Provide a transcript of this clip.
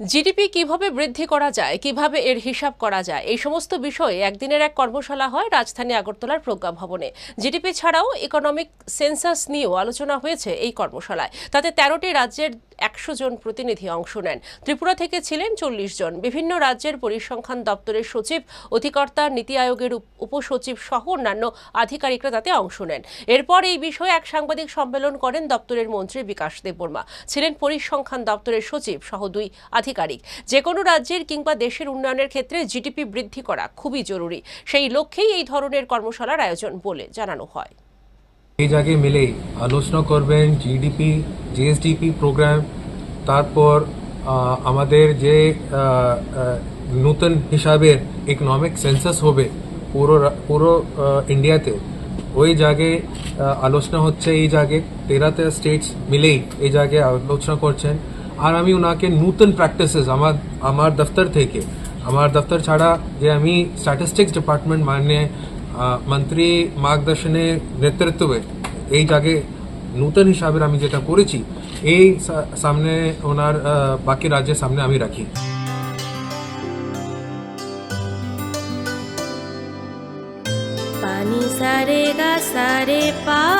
GDP কীভাবে বৃদ্ধি করা যায়, কীভাবে এর হিসাব করা যায়, এই সমস্ত বিষয়ে একদিনের এক কর্মশালা হয় রাজধানী আগরতলার প্রজ্ঞা ভবনে। জিডিপি ছাড়াও ইকোনমিক সেন্সাস নিয়েও আলোচনা হয়েছে এই কর্মশালায়। তাতে তেরোটি রাজ্যের একশো জন প্রতিনিধি অংশ নেন। ত্রিপুরা থেকে ছিলেন চল্লিশ জন। বিভিন্ন রাজ্যের পরিসংখ্যান দপ্তরের সচিব, অধিকর্তা, নীতি আয়োগের উপসচিব সহ অন্যান্য আধিকারিকরা তাতে অংশ নেন। এরপর এই বিষয়ে এক সাংবাদিক সম্মেলন করেন দপ্তরের মন্ত্রী বিকাশ দেববর্মা। ছিলেন পরিসংখ্যান দপ্তরের সচিব সহ দুই আধিকারিক। যে কোনো রাজ্যের কিংবা দেশের উন্নয়নের ক্ষেত্রে জিডিপি বৃদ্ধি করা খুবই জরুরি। সেই লক্ষ্যেই এই ধরনের কর্মশালার আয়োজন বলে জানানো হয়। এই জায়গায় মিলে আলোচনা করবেন জিডিপি জিএসডিপি প্রোগ্রাম তারপর আমাদের যে নতুন হিসাবের ইকোনমিক সেন্সাস হবে পুরো পুরো ইন্ডিয়াতে ওই আহ, আলোচনা হচ্ছে এই জায়গায়। তেরাতে স্টেটস মিলেই এই জায়গায় আলোচনা করছেন। আর আমি ওনাকে নতুন প্র্যাকটিসেস আমার আমার দফতর থেকে, আমার দফতর ছাড়া যে আমি স্ট্যাটিস্টিক্স ডিপার্টমেন্ট মানে মন্ত্রী মার্গদর্শনের নেতৃত্বে এই জায়গায় নূতন হিসাবে আমি যেটা করেছি, এই সামনে ওনার বাকি রাজ্যের সামনে আমি রাখি। পানি সারে গা সারে পামাগা